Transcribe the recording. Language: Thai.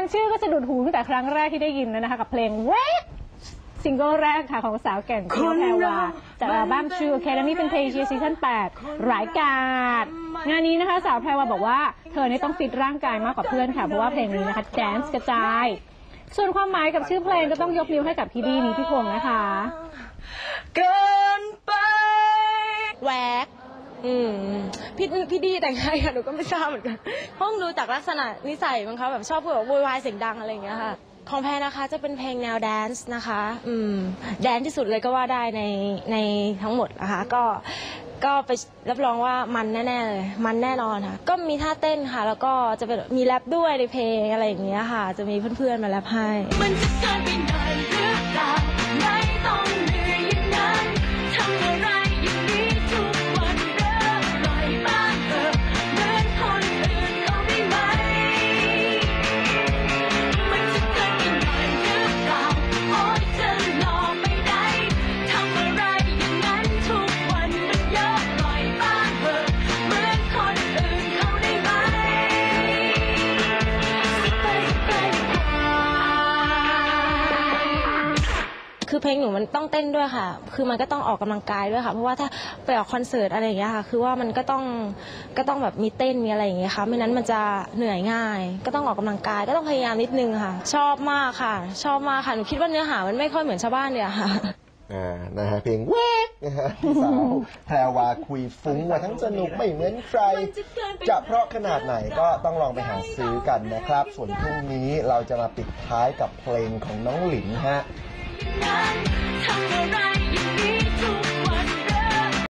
ฟังชื่อก็สะดุดหูตั้งแต่ครั้งแรกที่ได้ยินแล้วนะคะกับเพลงเวกซิงเกิลแรกค่ะของสาวแก่นคุณแพรวาจากอัลบั้ม True Academy Fantasia Season 8รายการงานนี้นะคะสาวแพรวาบอกว่าเธอเนี่ยต้องฟิตร่างกายมากกว่าเพื่อนค่ะ เพราะว่าเพลงนี้นะคะแดนซ์กระจาย ส่วนความหมายกับชื่อเพลงก็ต้องยกนิ้วให้กับพี่ดีนี้พี่พงษ์นะคะ เกินไปแหวก อืมพี่พี่ดีแต่งไงอะหนูก็ไม่ทราบเหมือนกันห้องดูจากลักษณะนิสัยมั้งคะแบบชอบพูดแบบโวยวายเสียงดังอะไรอย่างเงี้ยค่ะ ของแพรนะคะจะเป็นเพลงแนวแดนซ์นะคะ อืมแดนซ์ที่สุดเลยก็ว่าได้ในในทั้งหมดนะคะก็ก็ไปรับรองว่ามันแน่ๆเลยมันแน่นอนค่ะ ก็มีท่าเต้นค่ะ แล้วก็จะเป็นมีแรปด้วยในเพลงอะไรอย่างเงี้ยค่ะ จะมีเพื่อนๆมาแรปให้ มันจะเกินไปหน่อยหรือเปล่า คือเพลงหนูมันต้องเต้นด้วยค่ะ คือมันก็ต้องออกกำลังกายด้วยค่ะ เพราะว่าถ้าไปออกคอนเสิร์ตอะไรอย่างเงี้ยค่ะ คือว่ามันก็ต้องก็ต้องแบบมีเต้นมีอะไรอย่างเงี้ยค่ะ ไม่นั้นมันจะเหนื่อยง่าย ก็ต้องออกกำลังกาย ก็ต้องพยายามนิดนึงค่ะ ชอบมากค่ะ ชอบมากค่ะ หนูคิดว่าเนื้อหามันไม่ค่อยเหมือนชาวบ้านเลยอะค่ะ อ่า นะฮะ เพลงแวกนะฮะพี่สาวแพรวาคุยฟุ้งว่าทั้งสนุกไม่เหมือนใคร จะเพราะขนาดไหนก็ต้องลองไปหาซื้อกันนะครับ ส่วนพรุ่งนี้เราจะมาปิดท้ายกับเพลงของน้องหลินฮะ นั้